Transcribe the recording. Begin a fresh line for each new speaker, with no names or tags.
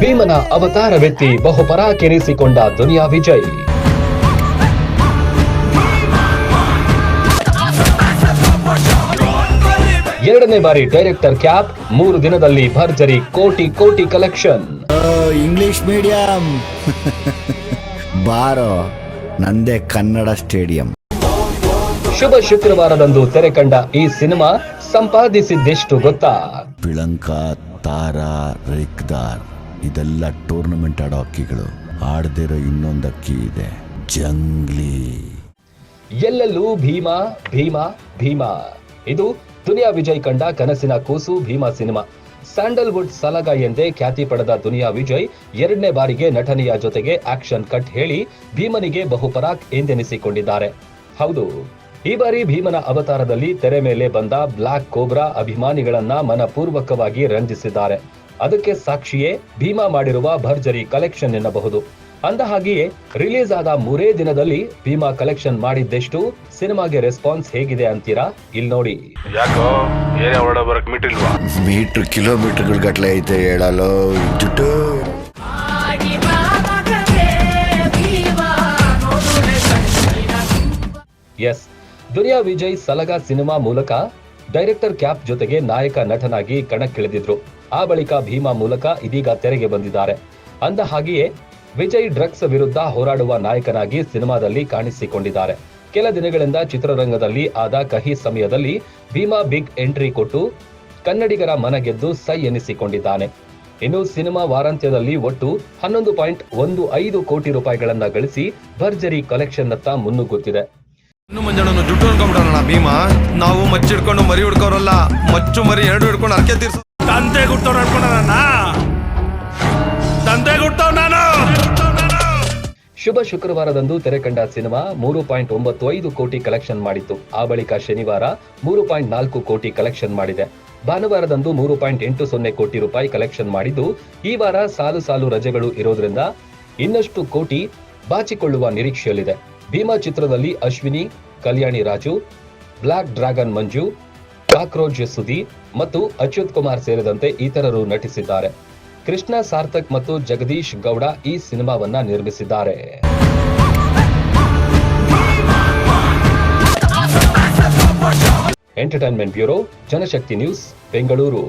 ಭೀಮನ ಅವತಾರವೆತ್ತಿ ಬಹುಪರಾಕೆನಿಸಿಕೊಂಡ ದುನಿಯಾ ವಿಜಯ್. ಎರಡನೇ ಬಾರಿ ಡೈರೆಕ್ಟರ್ ಕ್ಯಾಪ್ ಮೂರು ದಿನದಲ್ಲಿ ಭರ್ಜರಿ ಕೋಟಿ ಕೋಟಿ ಕಲೆಕ್ಷನ್.
English medium. ಬಾರೋ ನಂದೇ ಕನ್ನಡ ಸ್ಟೇಡಿಯಂ.
ಶುಭ ಶುಕ್ರವಾರದಂದು ತೆರೆ ಕಂಡ ಈ ಸಿನಿಮಾ ಸಂಪಾದಿಸಿದ್ದೆಷ್ಟು ಗೊತ್ತಾ?
ಪಿಳಂಕ ತಾರಾ ರೇಕ್ದಾರ್. ಇದೆಲ್ಲ ಟೂರ್ನಮೆಂಟ್ ಆಡೋ ಅಕ್ಕಿಗಳು ಆಡದಿರೋ ಇನ್ನೊಂದು ಅಕ್ಕಿ ಇದೆ. ಜಂಗ್ಲಿ.
ಎಲ್ಲೆಲ್ಲೂ ಭೀಮಾ ಭೀಮಾ ಭೀಮಾ. ಇದು ದುನಿಯಾ ವಿಜಯ್ ಕಂಡ ಕನಸಿನ ಕೂಸು ಭೀಮಾ ಸಿನಿಮಾ. ಸ್ಯಾಂಡಲ್ವುಡ್ ಸಲಗ ಎಂದೇ ಖ್ಯಾತಿ ಪಡೆದ ದುನಿಯಾ ವಿಜಯ್ ಎರಡನೇ ಬಾರಿಗೆ ನಟನೆಯ ಜೊತೆಗೆ ಆಕ್ಷನ್ ಕಟ್ ಹೇಳಿ ಭೀಮನಿಗೆ ಬಹುಪರಾಕ್ ಎಂದೆನಿಸಿಕೊಂಡಿದ್ದಾರೆ. ಹೌದು, ಈ ಬಾರಿ ಭೀಮನ ಅವತಾರದಲ್ಲಿ ತೆರೆ ಮೇಲೆ ಬಂದ ಬ್ಲಾಕ್ ಕೋಬ್ರಾ ಅಭಿಮಾನಿಗಳನ್ನ ಮನಪೂರ್ವಕವಾಗಿ ರಂಜಿಸಿದ್ದಾರೆ. ಅದಕ್ಕೆ ಸಾಕ್ಷಿಯೇ ಭೀಮಾ ಮಾಡಿರುವ ಭರ್ಜರಿ ಕಲೆಕ್ಷನ್ ಎನ್ನಬಹುದು. ಅಂದ ಹಾಗೆಯೇ ರಿಲೀಸ್ ಆದ ಮೂರೇ ದಿನದಲ್ಲಿ ಭೀಮಾ ಕಲೆಕ್ಷನ್ ಮಾಡಿದ್ದೆಷ್ಟು ಸಿನಿಮಾಗೆ ರೆಸ್ಪಾನ್ಸ್ ಹೇಗಿದೆ ಅಂತೀರಾ? ಇಲ್ಲಿ ನೋಡಿ.
ಯಾಕೋ ಏನೇ ಹೊರಡ ಬರಕ್ ಮೀಟಿಲ್ವಾ
ಮೀಟರ್ ಕಿಲೋಮೀಟರ್ ಗಟ್ಲೆ ಐತೆ ಹೇಳಲು ಜುಟ್ಟು.
ಎಸ್ ದುನಿಯಾ ವಿಜಯ್ ಸಲಗ ಸಿನಿಮಾ ಮೂಲಕ ಡೈರೆಕ್ಟರ್ ಕ್ಯಾಪ್ ಜೊತೆಗೆ ನಾಯಕ ನಟನಾಗಿ ಕಣಕ್ಕಿಳಿದಿದ್ರು. ಆ ಬಳಿಕ ಭೀಮಾ ಮೂಲಕ ಇದೀಗ ತೆರೆಗೆ ಬಂದಿದ್ದಾರೆ. ಅಂದ ಹಾಗೆಯೇ ವಿಜಯ್ ಡ್ರಗ್ಸ್ ವಿರುದ್ಧ ಹೋರಾಡುವ ನಾಯಕನಾಗಿ ಸಿನಿಮಾದಲ್ಲಿ ಕಾಣಿಸಿಕೊಂಡಿದ್ದಾರೆ. ಕೆಲ ದಿನಗಳಿಂದ ಚಿತ್ರರಂಗದಲ್ಲಿ ಆದ ಕಹಿ ಸಮಯದಲ್ಲಿ ಭೀಮಾ ಬಿಗ್ ಎಂಟ್ರಿ ಕೊಟ್ಟು ಕನ್ನಡಿಗರ ಮನ ಗೆದ್ದು ಸೈ ಎನಿಸಿಕೊಂಡಿದ್ದಾನೆ. ಇನ್ನು ಸಿನಿಮಾ ವಾರಾಂತ್ಯದಲ್ಲಿ ಒಟ್ಟು ಹನ್ನೊಂದು ಪಾಯಿಂಟ್ ಒಂದು ಐದು ಕೋಟಿ ರೂಪಾಯಿಗಳನ್ನ ಗಳಿಸಿ ಭರ್ಜರಿ ಕಲೆಕ್ಷನ್ನತ್ತ ಮುನ್ನುಗ್ಗುತ್ತಿದೆ.
ಇನ್ನು ಮಂಜಣ್ಣನು ಜುಟ್ಟು ಭೀಮಾ. ನಾವು ಮಚ್ಚಿಡ್ಕೊಂಡು ಮರಿ ಮಚ್ಚು ಮರಿ ಎರಡು ಹಿಡ್ಕೊಂಡು ಅರ್ಕೆ ತೀರ್ಸು. ತಂದೆ ಗುಟ್ಟವ್ ನಡ್ಕೊಂಡ ತಂದೆ ಗುಟ್ಟವ್ ನಾನು!
ಶುಭ ಶುಕ್ರವಾರದಂದು ತೆರೆ ಕಂಡ ಸಿನಿಮಾ ಮೂರು ಪಾಯಿಂಟ್ ಒಂಬತ್ತು ಐದು ಕೋಟಿ ಕಲೆಕ್ಷನ್ ಮಾಡಿತ್ತು. ಆ ಬಳಿಕ ಶನಿವಾರ ಮೂರು ಪಾಯಿಂಟ್ ನಾಲ್ಕು ಕೋಟಿ ಕಲೆಕ್ಷನ್ ಮಾಡಿದೆ. ಭಾನುವಾರದಂದು ಮೂರು ಪಾಯಿಂಟ್ ಎಂಟು ಸೊನ್ನೆ ಕೋಟಿ ರೂಪಾಯಿ ಕಲೆಕ್ಷನ್ ಮಾಡಿದ್ದು, ಈ ವಾರ ಸಾಲು ಸಾಲು ರಜೆಗಳು ಇರೋದ್ರಿಂದ ಇನ್ನಷ್ಟು ಕೋಟಿ ಬಾಚಿಕೊಳ್ಳುವ ನಿರೀಕ್ಷೆಯಲ್ಲಿದೆ. ಭೀಮಾ ಚಿತ್ರದಲ್ಲಿ Ashwini, Kalyani Raju, black dragon Manju cockroach Sudhi ಮತ್ತು ಅಚ್ಯುತ್ ಕುಮಾರ್ ಸೇರಿದಂತೆ ಇತರರು ನಟಿಸಿದ್ದಾರೆ. ಕೃಷ್ಣ, ಸಾರ್ಥಕ್ ಮತ್ತು ಜಗದೀಶ್ ಗೌಡ ಈ ಸಿನಿಮಾವನ್ನ ನಿರ್ಮಿಸಿದ್ದಾರೆ. Entertainment bureau, Janashakti news, Bengaluru.